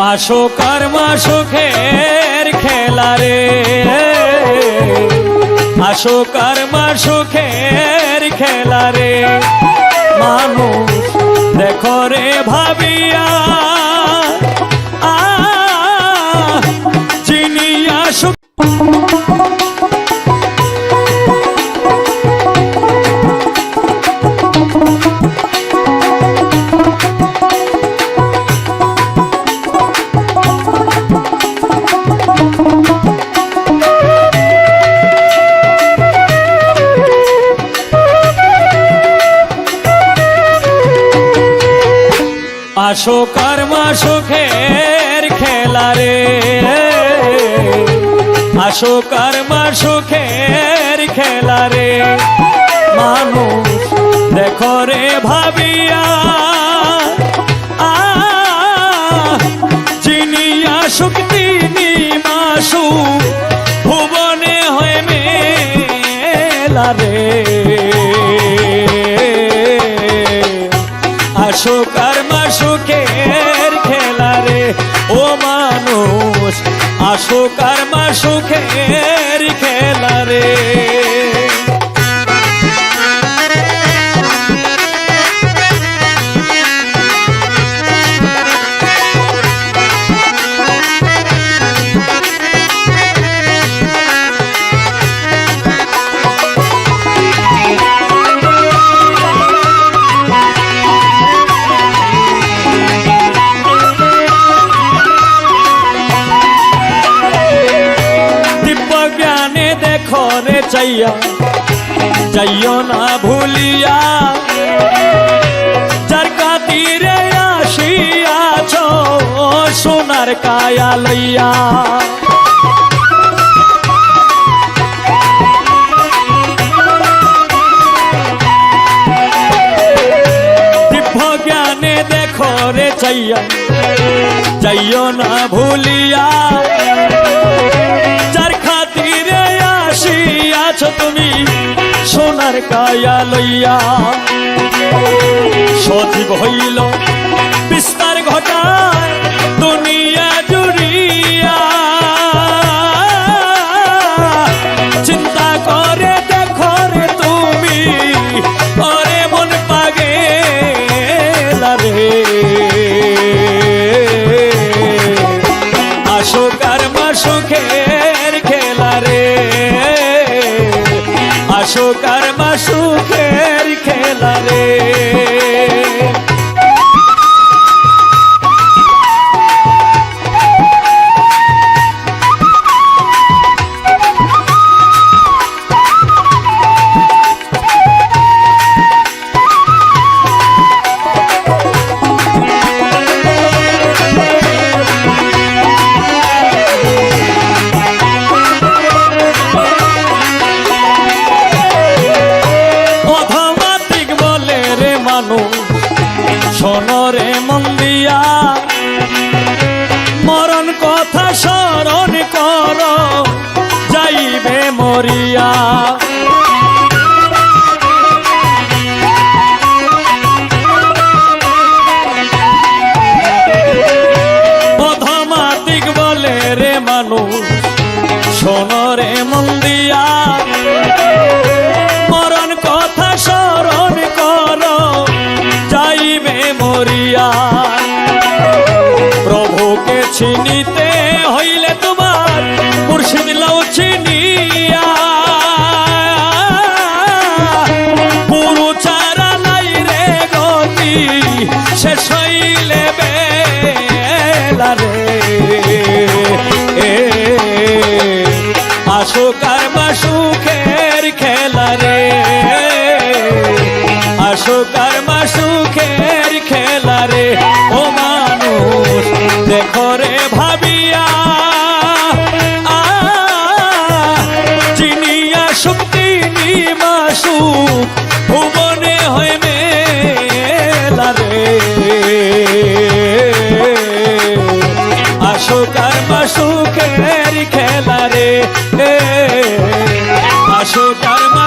আসো আর সুখের খেলা রে। আসো আর সুখের আসো কর্মা সুখের খেলা রে। আসো কর্মা সুখের খেলা রে। মানুষ দেখো রে ভাবিয়া আসো কর্মা সুখের খেলা রে। জ্ঞানে চাইয়া যাইও না ভুলিয়া। যার কাতিরে আসিয়াছ, সোনার কায়া লইয়া। জ্ঞানে দেখো রে চাইয়া যাইও না ভুলিয়া। কায়া লইয়া। সজীব হইল বিস্তার ঘটায়। আসো কর্মা সুখের আসো কারবা সুখের খেলা রে। আসো কারবা সুখের খেলা রে। ও মানুষ, দেখো রে ভাবিয়া। চিনিয়া শক্তি মাসু ভুবনে হয় আসো কারবা সুখের খেলা রে। এ, আসো কারবা